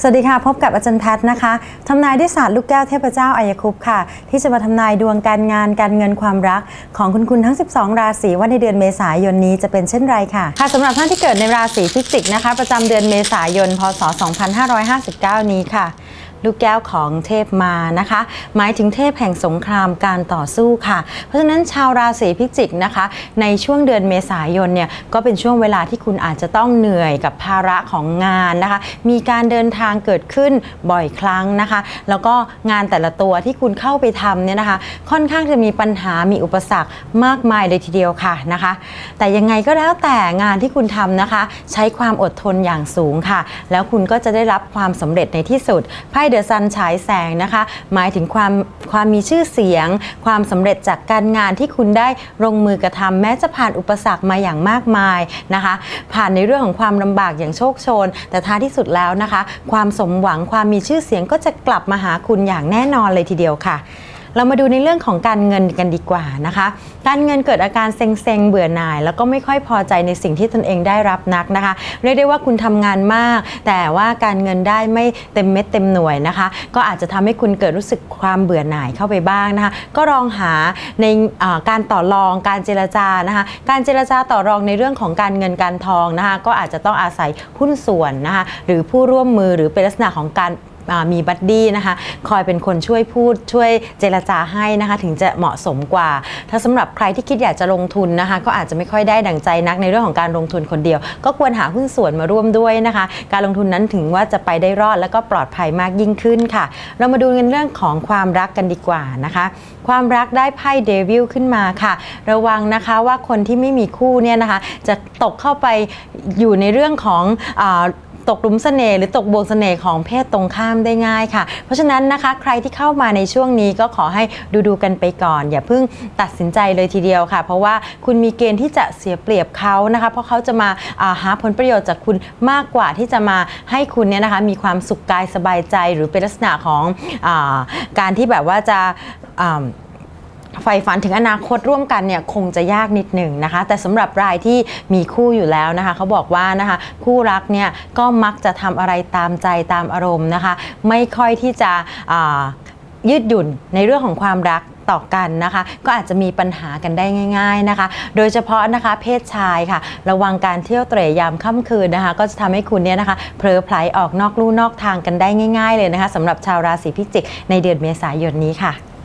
สวัสดีค่ะ พบกับอาจารย์แพทย์นะคะทำนายด้วยศาสตร์ลูกแก้วเทพเจ้าอายคุปต์ค่ะ ที่จะมาทำนายดวงการงานการเงินความรัก ของคุณคุณทั้ง 12 ราศีว่าในเดือนเมษายนนี้จะเป็นเช่นไรค่ะค่ะสำหรับท่านที่เกิดในราศีพิจิกนะคะ ประจำเดือนเมษายน พศ 2559 นี้ค่ะ ลูกแก้วของเทพมานะคะ หมายถึงเทพแห่งสงครามการต่อสู้ค่ะ เพราะฉะนั้นชาวราศีพิจิกนะคะ ในช่วงเดือนเมษายนเนี่ยก็เป็นช่วงเวลาที่คุณอาจจะต้องเหนื่อยกับภาระของงานนะคะ มีการเดินทางเกิดขึ้นบ่อยครั้งนะคะ แล้วก็งานแต่ละตัวที่คุณเข้าไปทำเนี่ยนะคะ ค่อนข้างจะมีปัญหามีอุปสรรคมากมายเลยทีเดียวค่ะนะคะ แต่ยังไงก็แล้วแต่งานที่คุณทำนะคะ ใช้ความอดทนอย่างสูงค่ะ แล้วคุณก็จะได้รับความสำเร็จในที่สุดไพ่เดอะซันฉายแสงนะคะ หมายถึงความความมีชื่อเสียง ความสำเร็จจากการงานที่คุณได้ลงมือกระทำแม้จะผ่านอุปสรรคมาอย่างมากมายนะคะ ผ่านในเรื่องของความลำบากอย่างโชคโชน แต่ท้ายที่สุดแล้วนะคะ ความสมหวังความมีชื่อเสียงก็จะกลับมาหาคุณอย่างแน่นอนเลยทีเดียวค่ะ เรามาดูในเรื่องของการเงินกันดีกว่านะคะ การเงินเกิดอาการเซ็งๆเบื่อหน่าย แล้วก็ไม่ค่อยพอใจในสิ่งที่ตนเองได้รับนักนะคะ เรียกได้ว่าคุณทำงานมาก แต่ว่าการเงินได้ไม่เต็มเม็ดเต็มหน่วยนะคะ ก็อาจจะทำให้คุณเกิดรู้สึกความเบื่อหน่ายเข้าไปบ้างนะคะ ก็ลองหาในการต่อรองการเจรจานะคะ การเจรจาต่อรองในเรื่องของการเงินการทองนะคะ ก็อาจจะต้องอาศัยหุ้นส่วนนะคะ หรือผู้ร่วมมือหรือเป็นลักษณะของการ มีบัดดี้นะคะ คอยเป็นคนช่วยพูดช่วยเจรจาให้นะคะ ถึงจะเหมาะสมกว่า ถ้าสำหรับใครที่คิดอยากจะลงทุนนะคะ ก็อาจจะไม่ค่อยได้ดังใจนักในเรื่องของการลงทุนคนเดียว ก็ควรหาหุ้นส่วนมาร่วมด้วยนะคะ การลงทุนนั้นถึงว่าจะไปได้รอดแล้วก็ปลอดภัยมากยิ่งขึ้นค่ะ เรามาดูกันเรื่องของความรักกันดีกว่านะคะ ความรักได้ไพ่เดวิลขึ้นมาค่ะ ระวังนะคะว่าคนที่ไม่มีคู่เนี่ยนะคะ จะตกเข้าไปอยู่ในเรื่องของอ ตกหลุมเสน่ห์หรือตกบ่วงเสน่ห์ของเพศตรงข้ามได้ง่ายค่ะ เพราะฉะนั้นนะคะใครที่เข้ามาในช่วงนี้ก็ขอให้ดูดูกันไปก่อน อย่าเพิ่งตัดสินใจเลยทีเดียวค่ะ เพราะว่าคุณมีเกณฑ์ที่จะเสียเปรียบเขานะคะ เพราะเขาจะมาาหาผลประโยชน์จากคุณมากกว่าที่จะมาให้คุณเนี่ยนะคะมีความสุขกายสบายใจหรือเป็นลักษณะของอาการที่แบบว่าจะ ใฝ่ฝันถึงอนาคตร่วมกันเนี่ยคงจะยากนิดหนึ่งนะคะ แต่สำหรับรายที่มีคู่อยู่แล้วนะคะเขาบอกว่านะคะคู่รักเนี่ยก็มักจะทำอะไรตามใจตามอารมณ์นะคะ ไม่ค่อยที่จะยืดหยุ่นในเรื่องของความรักต่อกันนะคะ ก็อาจจะมีปัญหากันได้ง่าย ๆนะคะ โดยเฉพาะนะคะเพศชายค่ะ ระวังการเที่ยวเตร่ยามค่ำคืนนะคะ ก็จะทำให้คุณเนี่ยนะคะเผลอไผลออกนอกลู่นอกทางกันได้ง่าย ๆ เลยนะคะสำหรับชาวราศีพิจิกในเดือนเมษายนนี้ค่ะ